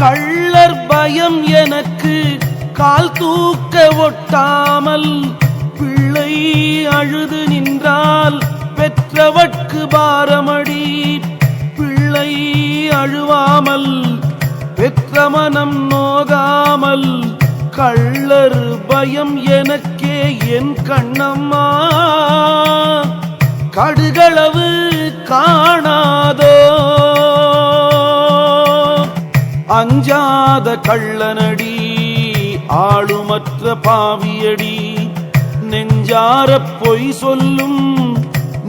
கள்ளர் பயம் எனக்கு கால் தூக்க ஒட்டாமல் பிள்ளை அழுது நின்றால் பெற்றவட்கு பாரமடி. பிள்ளை அழுவாமல் பெற்ற மனம் நோகாமல் கள்ளர் பயம் எனக்கே என் கண்ணம்மா. கடுக அஞ்சாத கள்ளனடி ஆளுமற்ற பாவியடி. நெஞ்சார பொய் சொல்லும்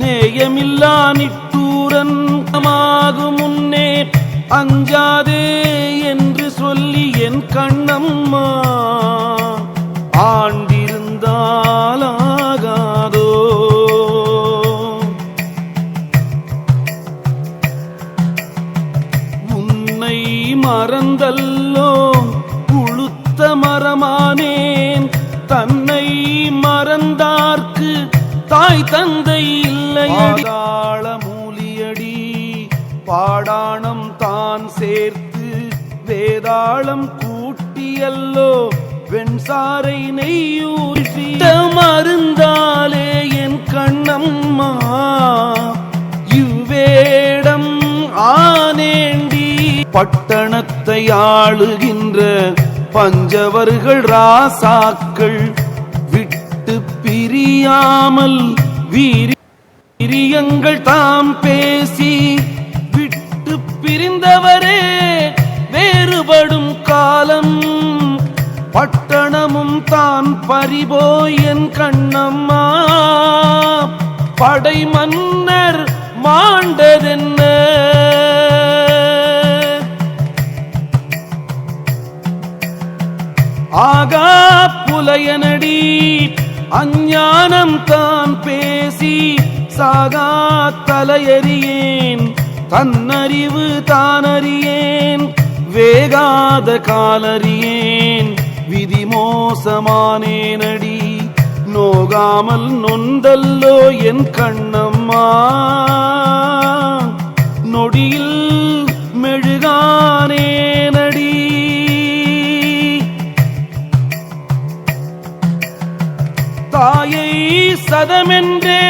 நேயமில்லா நிட்டூரன் முன்னே அஞ்சாதே மறந்தல்லோ? உளுத்த மரமானேன். தன்னை மறந்தார்க்கு தாய் தந்தை பாதாள மூலியடி பாடாணம் தான் சேர்த்து வேதாளம் கூட்டியல்லோ? வெண்சாரை நெய்யூற்றி மருந்தாலே என் கண்ணம்மா. இவ்வேடம் ஆனேண்டி. பட்டணத்தை ஆளுகின்ற பஞ்சவர்கள் ராசாக்கள் விட்டு பிரியாமல் வீரியங்கள் தாம் பேசி விட்டு பிரிந்தவரே வேறுபடும் காலம் பட்டணமும் தான் பறிபோய் என் கண்ணம்மா. படை மன்னர் மாண்டதென்ன புலையனடி அஞ்ஞானம் தான் பேசி சாகா தலையறியேன் தன்னறிவு தானறியேன் வேகாத காலறியேன் விதி மோசமானேனடி நோகாமல் நொந்தல்லோ என் கண்ணம்மா. சதமென்றே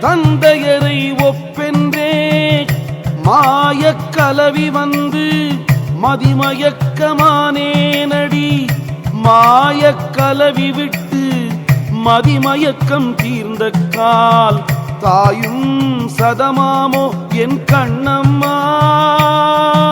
தந்தையரை ஒப்பென்றே மாயக் கலவி வந்து மதிமயக்கமானேனடி. மாயக் கலவி விட்டு மதிமயக்கம் தீர்ந்த கால் தாயும் சதமாமோ என் கண்ணம்மா.